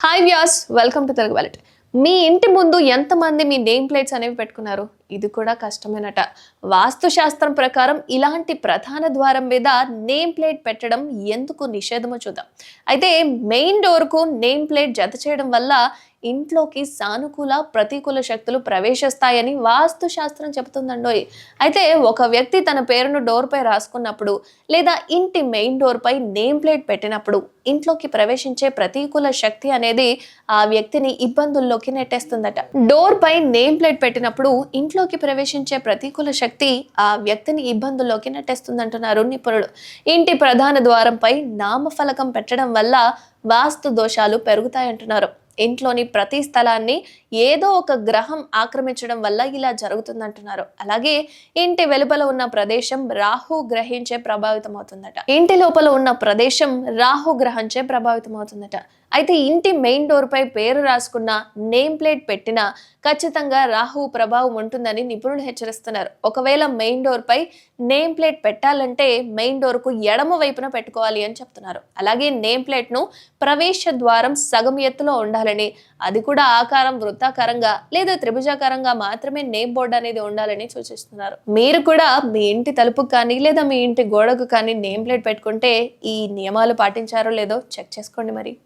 Hi వ్యాస్ welcome to Telugu wallet మీ ఇంటి ముందు ఎంతమంది మీ నేమ్ ప్లేట్స్ అనేవి పెట్టుకున్నారు? ఇది కూడా కష్టమేనట. వాస్తు శాస్త్రం ప్రకారం ఇలాంటి ప్రధాన ద్వారం మీద నేమ్ ప్లేట్ పెట్టడం ఎందుకు నిషేధమో చూద్దాం. అయితే మెయిన్ డోర్కు నేమ్ ప్లేట్ జత చేయడం వల్ల ఇంట్లోకి సానుకూల ప్రతికూల శక్తులు ప్రవేశిస్తాయని వాస్తు శాస్త్రం చెబుతుందండోయ్. అయితే ఒక వ్యక్తి తన పేరును డోర్పై రాసుకున్నప్పుడు లేదా ఇంటి మెయిన్ డోర్పై నేమ్ ప్లేట్ పెట్టినప్పుడు ఇంట్లోకి ప్రవేశించే ప్రతికూల శక్తి అనేది ఆ వ్యక్తిని ఇబ్బందుల్లోకి నెట్టేస్తుందట. డోర్ పై నేమ్ ప్లేట్ పెట్టినప్పుడు ఇంట్లో ఇంట్లోకి ప్రవేశించే ప్రతికూల శక్తి ఆ వ్యక్తిని ఇబ్బందుల్లోకి నెట్టేస్తుందంటున్నారు నిపుణులు ఇంటి ప్రధాన ద్వారంపై నామఫలకం పెట్టడం వల్ల వాస్తు దోషాలు పెరుగుతాయంటున్నారు. ఇంట్లోని ప్రతి స్థలాన్ని ఏదో ఒక గ్రహం ఆక్రమించడం వల్ల ఇలా జరుగుతుందంటున్నారు. అలాగే ఇంటి వెలుపల ఉన్న ప్రదేశం రాహు గ్రహించే ప్రభావితం అవుతుందట ఇంటి లోపల ఉన్న ప్రదేశం రాహు గ్రహించే ప్రభావితం అవుతుందట అయితే ఇంటి మెయిన్ డోర్ పై పేరు రాసుకున్న నేమ్ ప్లేట్ పెట్టినా ఖచ్చితంగా రాహు ప్రభావం ఉంటుందని నిపుణులు హెచ్చరిస్తున్నారు. ఒకవేళ మెయిన్ డోర్ పై నేమ్ ప్లేట్ పెట్టాలంటే మెయిన్ డోర్కు ఎడమ వైపున పెట్టుకోవాలి అని చెప్తున్నారు. అలాగే నేమ్ ప్లేట్ను ప్రవేశ ద్వారం సగం ఎత్తులో ఉండాలని అది కూడా ఆకారం వృత్తాకారంగా లేదా త్రిభుజాకారంగా మాత్రమే నేమ్ బోర్డు అనేది ఉండాలని సూచిస్తున్నారు. మీరు కూడా మీ ఇంటి తలుపుకు కానీ లేదా మీ ఇంటి గోడకు కానీ నేమ్ ప్లేట్ పెట్టుకుంటే ఈ నియమాలు పాటించారో లేదో చెక్ చేసుకోండి మరి.